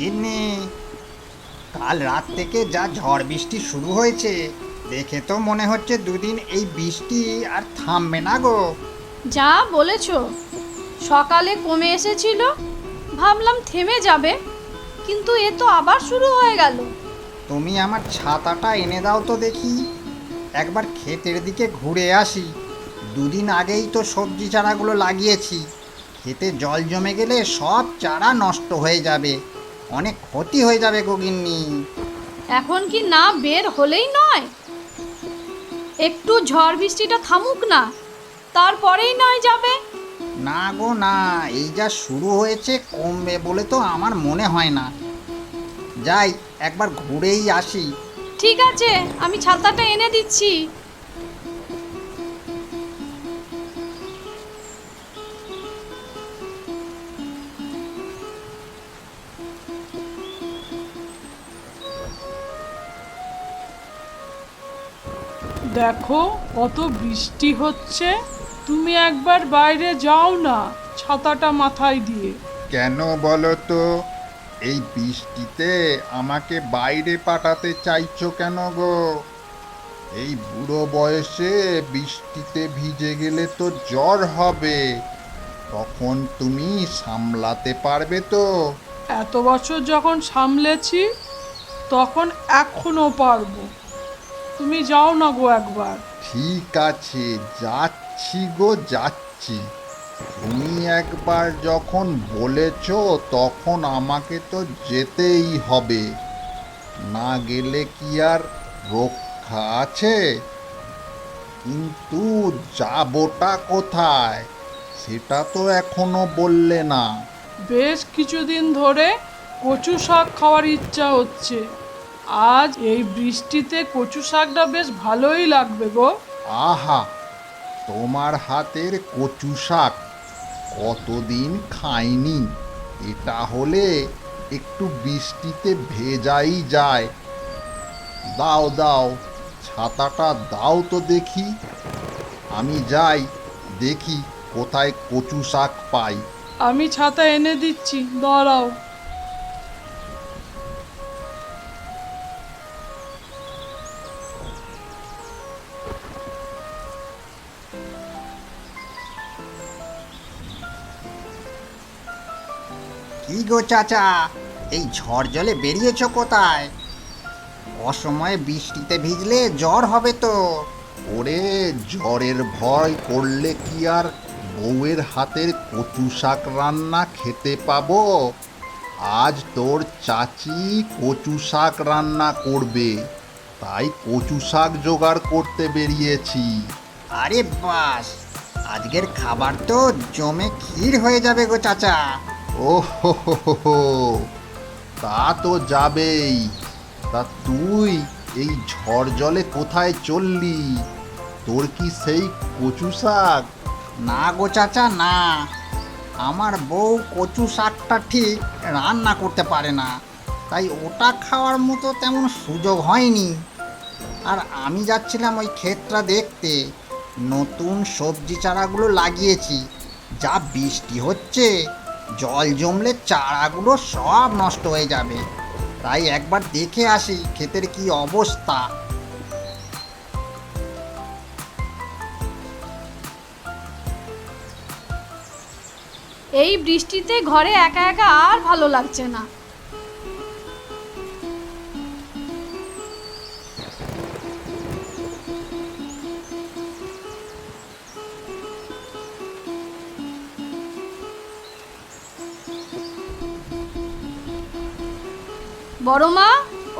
গিন্নি কাল রাত থেকে যা ঝড় বৃষ্টি শুরু হয়েছে দেখে তো মনে হচ্ছে দুদিন এই বৃষ্টি আর থামবে না গো। যা বলেছ সকালে কমে এসেছিল ভাবলাম থেমে যাবে কিন্তু এ তো আবার শুরু হয়ে গেল। তুমি আমার ছাতাটা এনে দাও তো দেখি একবার ক্ষেতের দিকে ঘুরে আসি দুদিন আগেই তো সবজি চারাগুলো লাগিয়েছি খেতে জল জমে গেলে সব চারা নষ্ট হয়ে যাবে। অনেক ক্ষতি হয়ে যাবে গোগিন্নি এখন কি না বের হলেই নয়? একটু ঝড় বৃষ্টিটা থামুক না তারপরেই নয় যাবে। না গো না এই যা শুরু হয়েছে কমবে বলে তো আমার মনে হয় না। যাই একবার ঘুরেই আসি। ঠিক আছে আমি ছাতাটা এনে দিচ্ছি। দেখো, কত বৃষ্টি হচ্ছে। তুমি একবার বাইরে যাও না ছাতাটা মাথায় দিয়ে। কেন বলো তো? এই বৃষ্টিতে আমাকে বাইরে পাঠাতে চাইছো কেন গো? এই বুড়ো বয়সে বৃষ্টিতে ভিজে গেলে তো জ্বর হবে। তখন তুমি সামলাতে পারবে তো? এত বছর যখন সামলেছি, তখন এখনও পারব। তুমি যাও না গো একবার। ঠিক আছে, যাচ্ছি গো, যাচ্ছি। তুমি একবার যখন বলেছ, তখন আমাকে তো যেতেই হবে। না গেলে কি আর রক্ষা আছে? কিন্তু যাবটা কোথায়, সেটা তো এখনও বললে না। বেশ কিছুদিন ধরে কচু শাক খাওয়ার ইচ্ছা হচ্ছে। আজ এই বৃষ্টিতে কচু শাকটা বেশ ভালোই লাগবে গো। আহা, তোমার হাতের কচু শাক কতদিন খাইনি? এটা হলে একটু বৃষ্টিতে ভেজাই যায়। দাও দাও, ছাতাটা দাও তো দেখি। আমি যাই, দেখি কোথায় কচু শাক পাই। আমি ছাতা এনে দিচ্ছি, দাঁড়াও। কি গো চাচা, এই ঝড় জলে বেরিয়েছো কোথায়? অসময়ে বৃষ্টিতে ভিজলে জ্বর হবে তো। ওরে, জ্বরের ভয় করলে কি আর বউয়ের হাতের কচু শাক রান্না খেতে পাবো। আজ তোর চাচি কচু শাক রান্না করবে। তাই কচু শাক জোগাড় করতে বেরিয়েছি। আরে বাস আজকের খাবার তো জমে ক্ষীর হয়ে যাবে গো চাচা। ও হো। তা তো যাবেই। তা তুই এই ঝড় জলে কোথায় চললি? তোর কি সেই কচু শাক? না গো চাচা, না। আমার বউ কচু শাকটা ঠিক রান্না করতে পারে না। তাই ওটা খাওয়ার মতো তেমন সুযোগ হয়নি। আর আমি যাচ্ছিলাম ওই ক্ষেতটা দেখতে। নতুন সবজি চারাগুলো লাগিয়েছি। যা বৃষ্টি হচ্ছে, জল জমলে চারাগুলো সব নষ্ট হয়ে যাবে। তাই একবার দেখে আসি ক্ষেতের কি অবস্থা। এই বৃষ্টিতে ঘরে একা একা আর ভালো লাগছে না। বড় মা,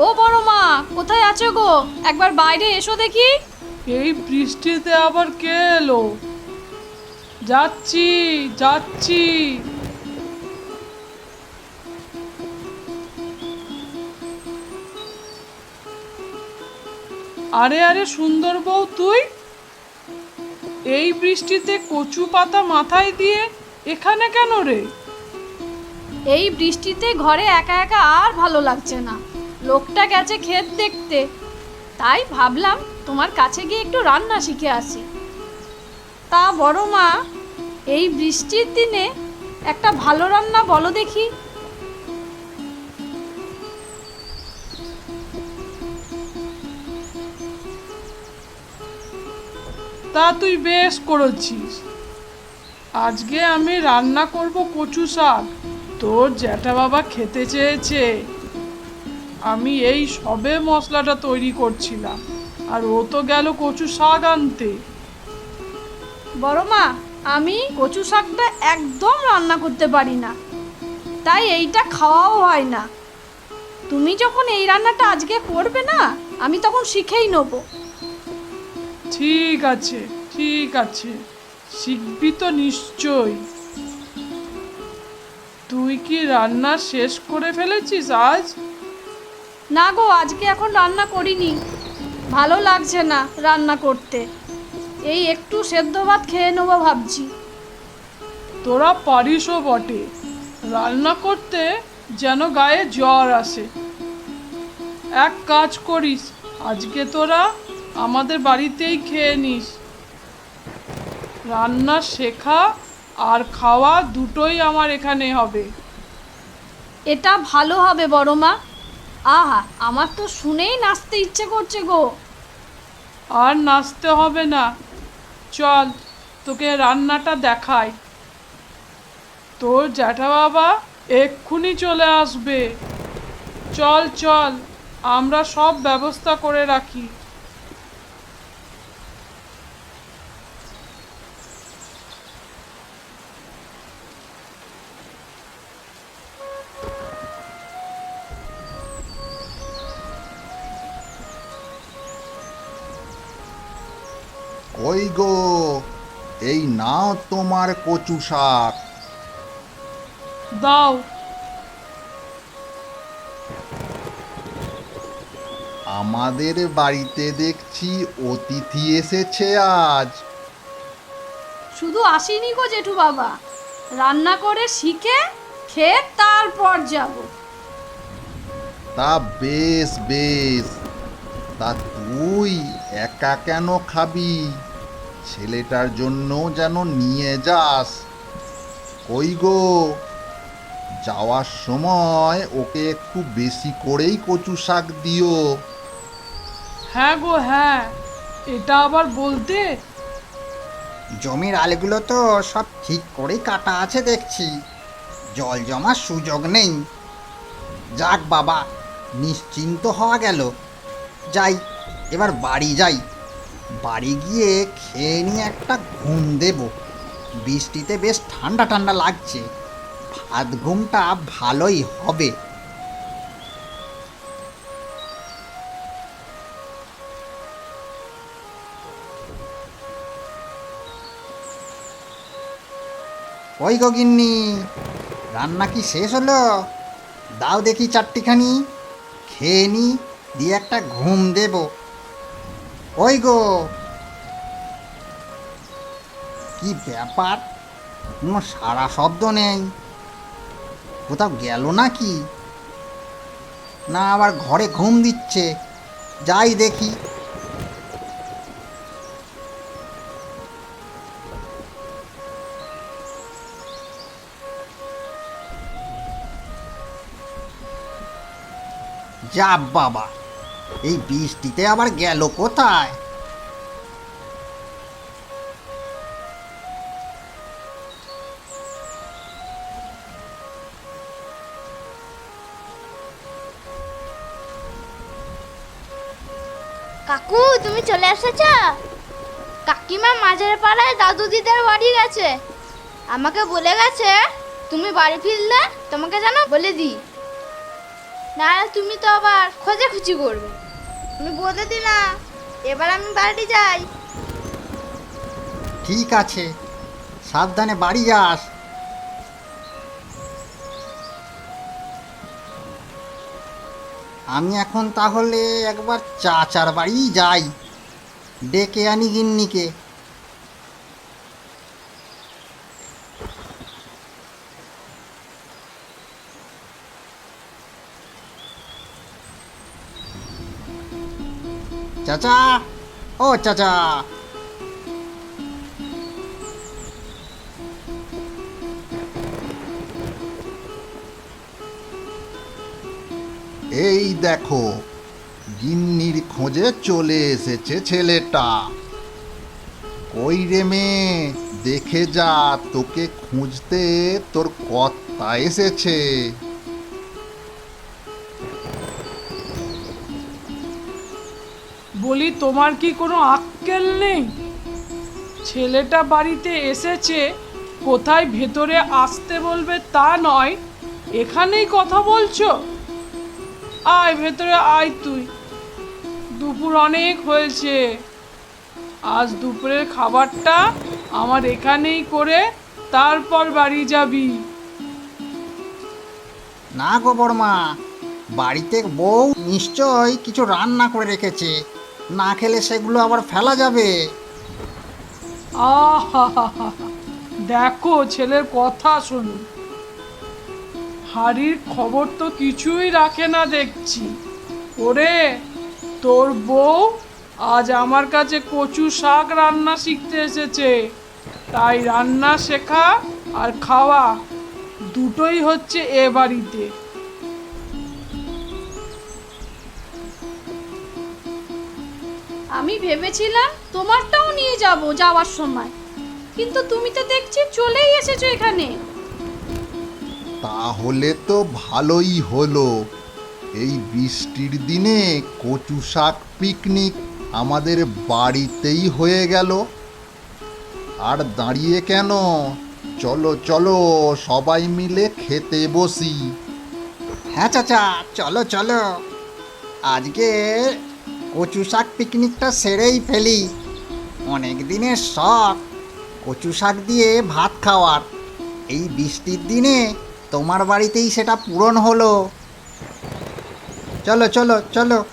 ও বড় মা, কোথায় আছো গো? একবার বাইরে এসো দেখি। এই বৃষ্টিতে আবার কে এলো? যাচ্ছি যাচ্ছি। আরে আরে, সুন্দর বউ তুই? এই বৃষ্টিতে কচু পাতা মাথায় দিয়ে এখানে কেন রে? এই বৃষ্টিতে ঘরে একা একা আর ভালো লাগছে না। লোকটা গেছে ক্ষেত দেখতে। তাই ভাবলাম তোমার কাছে গিয়ে একটু রান্না শিখে আসি। তা বড় মা, এই বৃষ্টির দিনে একটা ভালো রান্না বলো দেখি। তা তুই বেশ করেছিস। আজকে আমি রান্না করব কচু শাক। তোর জ্যাঠা বাবা খেতে চেয়েছে। আমি এই সবে মশলাটা তৈরি করছিলাম, আর ও তো গেল কচু শাক আনতে। বড় মা আমি কচু শাকটা একদম রান্না করতে পারি না। তাই এইটা খাওয়াও হয় না। তুমি যখন এই রান্নাটা আজকে করবে না আমি তখন শিখেই নেব। ঠিক আছে ঠিক আছে। শিখবি তো নিশ্চয় তুই কি রান্না শেষ করে ফেলেছিস আজ? না গো আজকে এখন রান্না করিনি। ভালো লাগছে না রান্না করতে। এই একটু সেদ্ধ ভাত খেয়ে নেব ভাবছি। তোরা পারিসও বটে। রান্না করতে যেন গায়ে জ্বর আসে। এক কাজ করিস আজকে তোরা আমাদের বাড়িতেই খেয়ে নিস। রান্না শেখা আর খাওয়া দুটোই আমার এখানে হবে। এটা ভালো হবে বড় মা। আহা আমার তো শুনেই নাচতে ইচ্ছে করছে গো। আর নাচতে হবে না। চল, তোকে রান্নাটা দেখাই। তোর জ্যাঠা বাবা এক্ষুনি চলে আসবে। চল চল, আমরা সব ব্যবস্থা করে রাখি। ওই গো এই নাও তোমার কচু শাক। দাও। আমাদের বাড়িতে দেখছি অতিথি এসেছে আজ। শুধু আসিনি গো জেঠু বাবা। রান্না করে শিখে খেয়ে তারপর যাব। তা বেশ বেশ। তা তুই একা কেন খাবি? ছেলেটার জন্য যেন নিয়ে যাস। কই গো? যাওয়ার সময় ওকে একটু বেশি করেই কচু শাক দিও। হ্যাঁ গো হ্যাঁ। এটা আবার বলতে? জমির আলগুলো তো সব ঠিক করেই কাটা আছে দেখছি। জল জমার সুযোগ নেই। যাক বাবা নিশ্চিন্ত হওয়া গেল। যাই এবার বাড়ি যাই। বাড়ি গিয়ে খেয়ে নিয়ে একটা ঘুম দেব। বৃষ্টিতে বেশ ঠান্ডা ঠান্ডা লাগছে। ভাত ঘুমটা ভালোই হবে। ওই গগিন্নি রান্না কি শেষ হলো? দাও দেখি চারটিখানি। খেয়ে নি, দিয়ে একটা ঘুম দেব। ওই গো। কি ব্যাপার? কোনো সারা শব্দ নেই। কোথাও গেল নাকি? না, আবার ঘরে ঘুম দিচ্ছে। যাই দেখি। যা বাবা। এই বৃষ্টিতে আবার গেল কোথায়? কাকু, তুমি চলে এসেছ? কাকিমা মাঝের পাড়ায় দাদু দিদার বাড়ি গেছে। আমাকে বলে গেছে, তুমি বাড়ি ফিরলে তোমাকে যেন বলে দিই। না তুমি তো আবার খোঁজে খুঁজি করবে। তুমি বলে দিলা। এবার আমি বাড়ি যাই। ঠিক আছে। সাবধানে বাড়ি যাস। আমি এখন তাহলে একবার চাচার বাড়ি যাই। ডেকে আনি গিন্নিকে। চাচা। ও, চাচা। এই দেখো, গিন্নির খোঁজে চলে এসেছে ছেলেটা। কই রে মেয়ে, দেখে যা, তোকে খুঁজতে তোর কর্তা এসেছে। বলি, তোমার কি কোনো আক্কেল নেই? ছেলেটা বাড়িতে এসেছে, কোথায় ভেতরে আসতে বলবে তা নয়, এখানেই কথা বলছো? আয় ভেতরে, আয় তুই। দুপুর অনেক হয়েছে। আজ দুপুরের খাবারটা আমার এখানেই করে তারপর বাড়ি যাবি। না গো বড়মা, বাড়িতে বউ নিশ্চয় কিছু রান্না করে রেখেছে। না খেলে সেগুলো আবার ফেলা যাবে। দেখো, ছেলের কথা শুনুন হাড়ির খবর তো কিছুই রাখে না দেখছি। ওরে, তোর বউ আজ আমার কাছে কচু শাক রান্না শিখতে এসেছে। তাই রান্না শেখা আর খাওয়া দুটোই হচ্ছে এ বাড়িতে। আমি ভেবেছিলাম তোমারটাও নিয়ে যাব যাওয়ার সময়। কিন্তু তুমি তো দেখছি চলেই এসেছ এখানে। তাহলে তো ভালোই হলো। এই বৃষ্টির দিনে কচু শাক পিকনিক আমাদের বাড়িতেই হয়ে গেল। আর দাঁড়িয়ে কেন? চলো চলো, সবাই মিলে খেতে বসি। হ্যাঁ চাচা, চলো চলো। আজকে কচু শাক পিকনিকটা সেরেই ফেলি। অনেক দিনের শখ, কচু শাক দিয়ে ভাত খাওয়ার। এই বৃষ্টির দিনে তোমার বাড়িতেই সেটা পূরণ হলো। চলো চলো চলো।